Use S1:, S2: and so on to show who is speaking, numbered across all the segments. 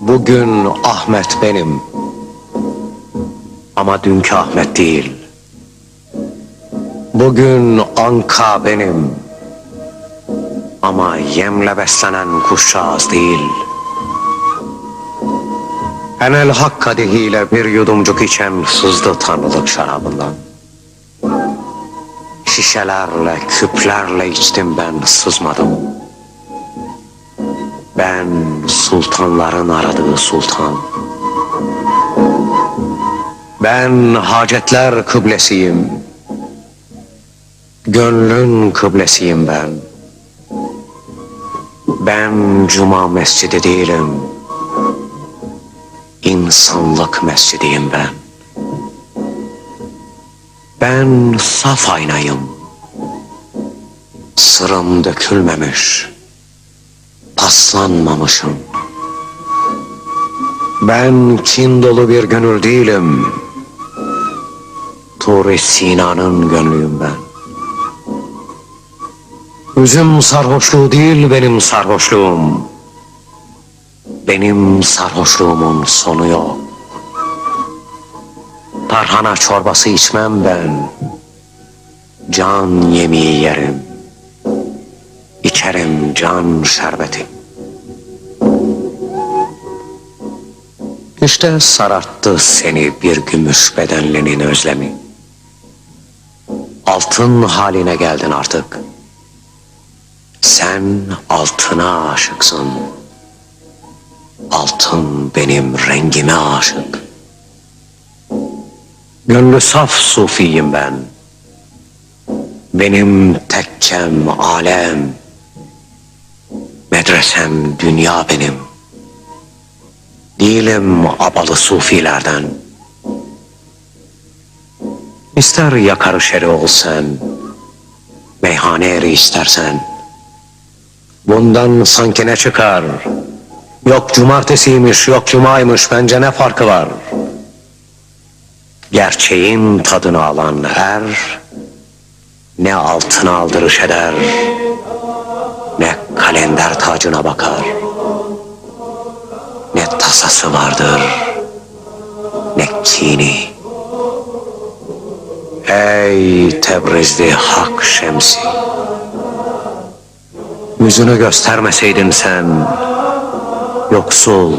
S1: Bugün Ahmet benim. Ama dünkü Ahmet değil. Bugün Anka benim. Ama yemle beslenen kuşağız değil. Enel hak kadehiyle bir yudumcuk içen sızdı tanrılık şarabından. Şişelerle, küplerle içtim ben, sızmadım. Ben sultanların aradığı sultan. Ben hacetler kıblesiyim. Gönlün kıblesiyim ben. Ben cuma mescidi değilim. İnsanlık mescidiyim ben. Ben saf aynayım. Sırım dökülmemiş. Paslanmamışım. Ben kin dolu bir gönül değilim. Tur-i Sina'nın gönlüyüm ben. Üzüm sarhoşluğu değil benim sarhoşluğum. Benim sarhoşluğumun sonu yok. Tarhana çorbası içmem ben. Can yemeği yerim. İçerim can şerbeti. İşte sararttı seni bir gümüş bedenlinin özlemi. Altın haline geldin artık. Sen altına aşıksın. Altın benim rengime aşık. Gönlü saf sufiyim ben. Benim tekkem alem. Medresem dünya benim. Değilim abalı sufilerden. İster yakarı şeri ol sen, meyhane eri istersen. Bundan sanki ne çıkar? Yok cumartesiymiş, yok cumaymış, bence ne farkı var? Gerçeğin tadını alan er, ne altına aldırış eder, ne kalender tacına bakar tasası vardır ne kini. Ey Tebrizli Hak Şemsi! Yüzünü göstermeseydin sen, yoksul,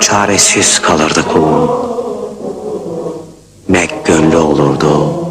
S1: çaresiz kalırdı kulun. Ne gönlü olurdu.